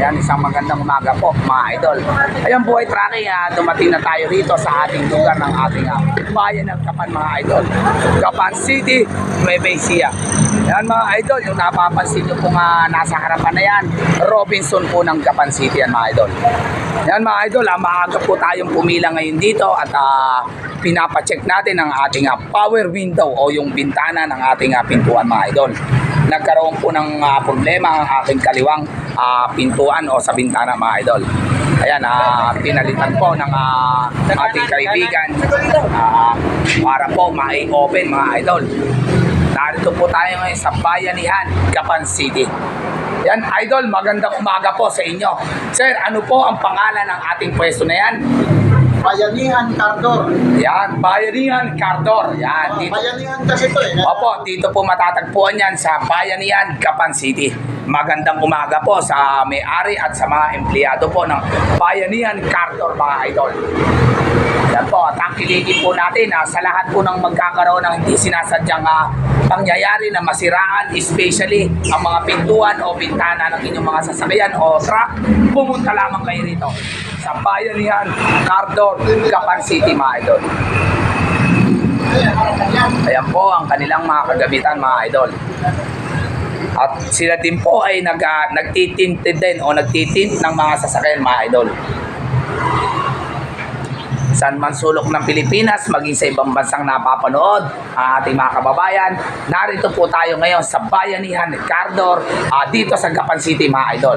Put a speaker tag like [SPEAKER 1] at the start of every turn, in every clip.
[SPEAKER 1] Yan, isang magandang umaga po, mga idol. Ayan buhay tracking, ah, dumating na tayo rito sa ating lugar ng ating ah, bayan ng Kapan, mga idol. Kapan City, Nueva Ecija. Yan mga idol, yung napapansin nyo pong ah, nasa harapan na yan, Robinson po ng Kapan City yan mga idol. Yan mga idol, ah, maaga po tayong pumila ngayon dito at ah, pinapacheck natin ang ating ah, power window o yung bintana ng ating ah, pintuan mga idol. Nagkaroon po ng ah, problema ang aking kaliwang ah, pintuan o sa bintana mga idol. Ayan, ah, pinalitan po ng ah, ating kaibigan ah, para po ma-open mga idol. Narito po tayo ngayon sa Bayanihan, Gapan City. Yan, idol, magandang umaga po sa inyo. Sir, ano po ang pangalan ng ating pwesto na yan?
[SPEAKER 2] Bayanihan Cardor.
[SPEAKER 1] Yan, Bayanihan Cardor. Yan, dito.
[SPEAKER 2] Bayanihan kasi to eh.
[SPEAKER 1] Opo, dito po matatagpuan yan sa Bayanihan, Gapan City. Magandang umaga po sa may-ari at sa mga empleyado po ng Bayanihan Cardor, mga idol. Yan po, at ang kiligin po natin ah, sa lahat po ng magkakaroon ng hindi sinasadyang ah, pangyayari na masiraan, especially ang mga pintuan o bintana ng inyong mga sasakyan o truck, pumunta lamang kayo rito sa Bayanihan, Cardor, Gapan City, mga idol. Ayan po ang kanilang mga kagamitan, mga idol. At sila din po ay nag, uh, nagtitint din o nagtitint ng mga sasakyan, mga idol. San man sulok ng Pilipinas, maging sa ibang bansang napapanood, ang ating mga kababayan, narito po tayo ngayon sa Bayanihan, Cardor, ah, dito sa Gapan City, mga idol.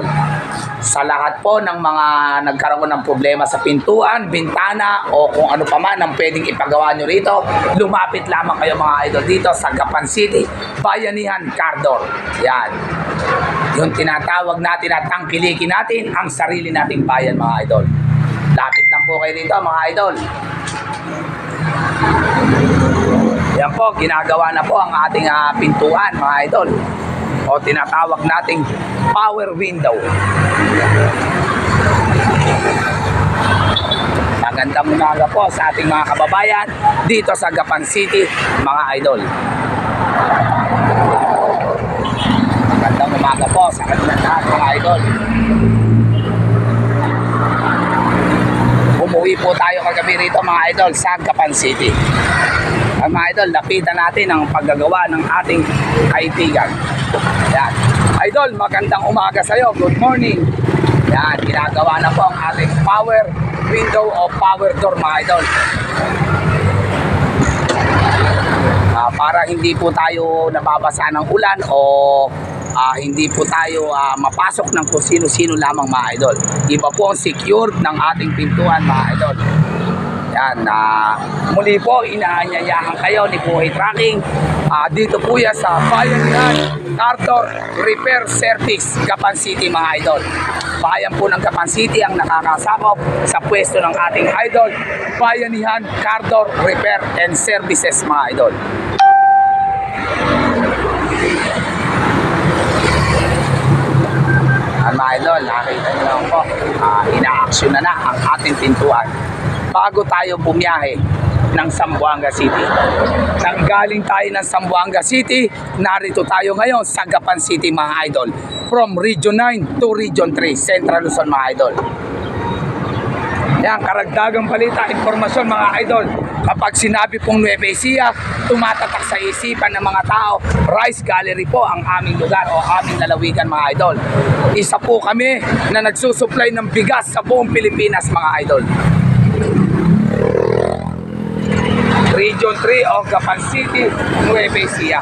[SPEAKER 1] Sa lahat po ng mga nagkaroon ng problema sa pintuan, bintana, o kung ano pa man ang pwedeng ipagawa nyo rito, lumapit lamang kayo mga idol dito sa Gapan City, Bayanihan, Cardor. Yan. Yung tinatawag natin at tangkilikin natin ang sarili nating bayan mga idol. Lang po dito mga idol. Yan po, ginagawa na po ang ating ah, pintuan mga idol. O tinatawag nating power window. Magandang umaga po sa ating mga kababayan dito sa Gapan City, mga idol. Magandang umaga po sa kanilang lahat mga idol. Umuwi po tayo kagabi rito mga idol sa Gapan City. Ang mga idol, lapitan natin ang paggagawa ng ating kaibigan. Yan. Idol, magandang umaga sa iyo. Good morning. Yan, ginagawa na po ang ating power window o power door mga idol. Ah, para hindi po tayo nababasa ng ulan o ah, hindi po tayo ah, mapasok ng kung sino-sino lamang mga idol. Iba po ang secured ng ating pintuan mga idol. Yan, na muli po inaanyayahan kayo ni Buhay Tracking ah, dito po yan sa Bayanihan Cartor Repair Service, Gapan City mga idol. Bayan po ng Gapan City ang nakakasakop sa pwesto ng ating idol, Bayanihan Cartor Repair and Services mga idol. Ang mga idol, nakita nyo lang po, ah, ina-action na na ang ating pintuan. Bago tayo bumiyahe ng Zamboanga City. Nang galing tayo ng Zamboanga City, narito tayo ngayon sa Gapan City mga idol. From Region 9 to Region 3, Central Luzon mga idol. Yan, karagdagang balita, informasyon mga idol. Kapag sinabi pong Nueva Ecija, tumatatak sa isipan ng mga tao, Rice Gallery po ang aming lugar o aming lalawigan mga idol. Isa po kami na nagsusupply ng bigas sa buong Pilipinas mga idol. Region 3 of Gapan City, Nueva Ecija.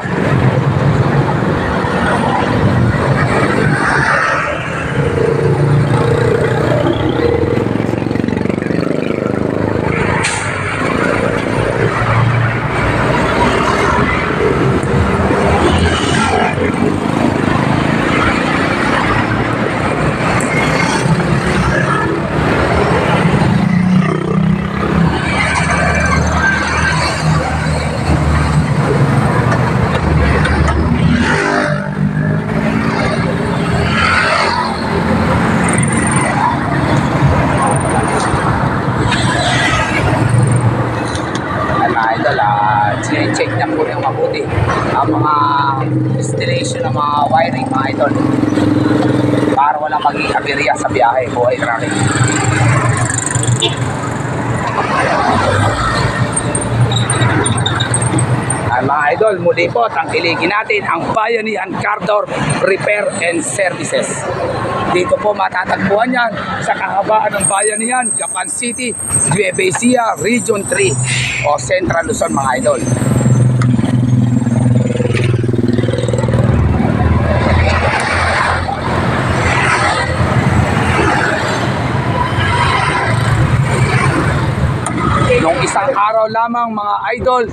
[SPEAKER 1] Ay, mga idol, ah, check niya po yung mabuti ang mga installation ng mga wiring, mga idol. para walang maging aberya sa biyahe. Buhay traffic. Ay, mga idol, muli po tangkilikin natin ang Bayanihan Cardor Repair and Services. Dito po matatagpuan yan sa kahabaan ng Bayanihan, Gapan City, Nueva Ecija, Region 3 o Central Luzon mga idol. Nung isang araw lamang mga idol,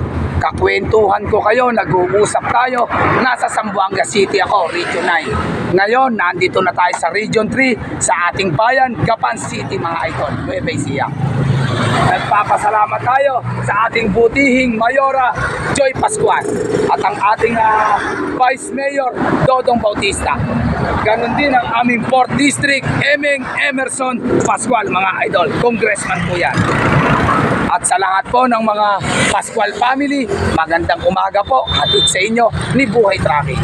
[SPEAKER 1] kakwentuhan ko kayo, nag-uusap tayo, nasa Zamboanga City ako, Region 9. Ngayon, nandito na tayo sa Region 3, sa ating bayan, Gapan City mga idol, Nueva Ecija. Nagpapasalamat tayo sa ating butihing Mayora Joy Pascual at ang ating ah, Vice Mayor Dodong Bautista. Ganon din ang aming 4th District, Emeng Emerson Pascual, mga idol. Congressman po yan. At sa lahat po ng mga Pascual family, magandang umaga po. Hatid sa inyo ni Buhay Traffic.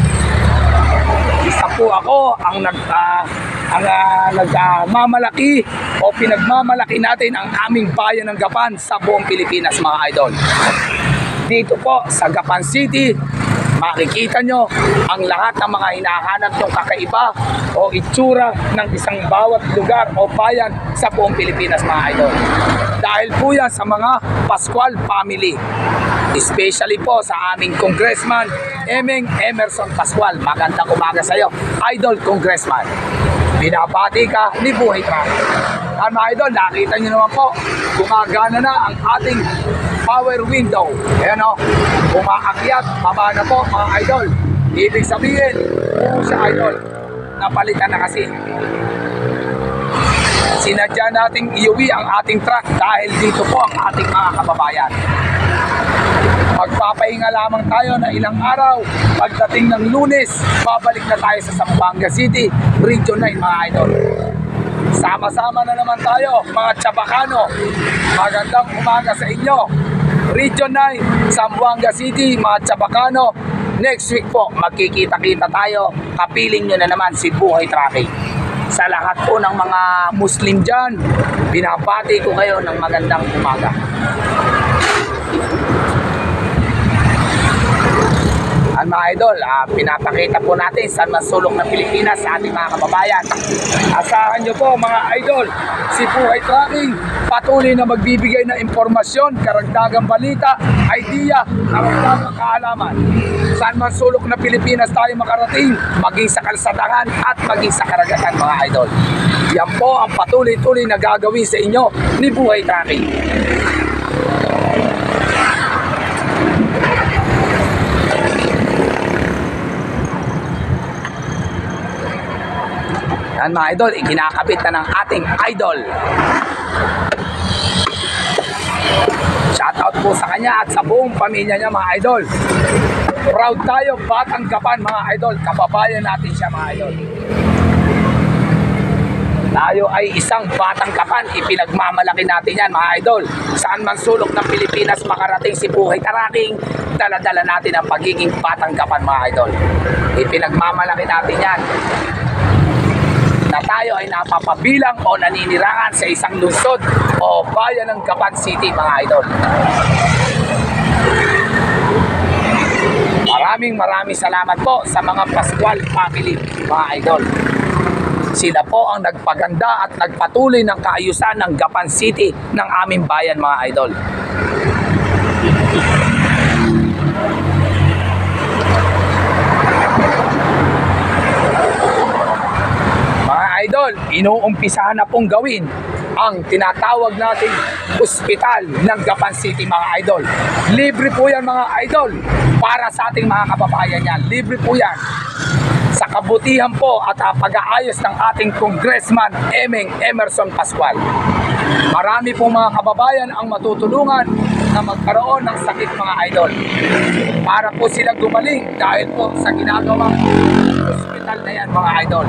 [SPEAKER 1] Isa po ako ang nag ah, ang ah, nagmamalaki o pinagmamalaki natin ang aming bayan ng Gapan sa buong Pilipinas mga idol. Dito po sa Gapan City, makikita nyo ang lahat ng mga hinahanap yung kakaiba o itsura ng isang bawat lugar o bayan sa buong Pilipinas mga idol. Dahil po yan sa mga Pascual family. Especially po sa aming congressman, Emeng Emerson Pascual. Magandang umaga sa iyo, Idol Congressman. Binabati ka ni Buhay Traffic. At mga idol, nakita nyo naman po, gumagana na ang ating power window. Ayan o, umaakyat, baba na po mga idol. Ibig sabihin, kung siya idol, napalitan na kasi. Sinadya nating iuwi ang ating truck dahil dito po ang ating mga kababayan. Magpapahinga lamang tayo na ilang araw. Pagdating ng lunes, babalik na tayo sa Zamboanga City, Region 9 mga idol. Sama-sama na naman tayo, mga Chabacano. Magandang umaga sa inyo. Region 9, Zamboanga City, mga Chabacano. Next week po, magkikita-kita tayo. Kapiling nyo na naman si Buhay Traffic. Sa lahat po ng mga Muslim dyan, binabati ko kayo ng magandang umaga. Ang mga idol, ah, pinapakita po natin sa masulok ng Pilipinas sa ating mga kababayan. Asahan nyo po mga idol, si Buhay Tracking patuloy na magbibigay ng impormasyon, karagdagang balita, idea, karagdagang kaalaman. Saan man sulok Pilipinas tayo makarating, maging sa kalsadahan at maging sa karagatan mga idol. Yan po ang patuloy-tuloy na gagawin sa inyo ni Buhay Tracking. Yan mga idol, ikinakabit na ng ating idol. Shoutout po sa kanya at sa buong pamilya niya mga idol. Proud tayo, Batang Gapan mga idol. Kababayan natin siya mga idol. Tayo ay isang batang kapan, ipinagmamalaki natin yan mga idol. Saan man sulok ng Pilipinas makarating si Buhay Taraking, daladala natin ang pagiging batang kapan mga idol. Ipinagmamalaki natin yan na tayo ay napapabilang o naninirahan sa isang lungsod o bayan ng Gapan City mga idol. Maraming maraming salamat po sa mga Pascual family mga idol. Sila po ang nagpaganda at nagpatuloy ng kaayusan ng Gapan City ng aming bayan mga idol. Mga idol, inuumpisahan na pong gawin ang tinatawag nating ospital ng Gapan City mga idol. Libre po yan mga idol para sa ating mga kababayan yan. Libre po yan sa kabutihan po at ah, pag-aayos ng ating congressman Emeng Emerson Pascual. Marami pong mga kababayan ang matutulungan na magkaroon ng sakit mga idol. Para po sila gumaling dahil po sa ginagawang ospital na yan mga idol.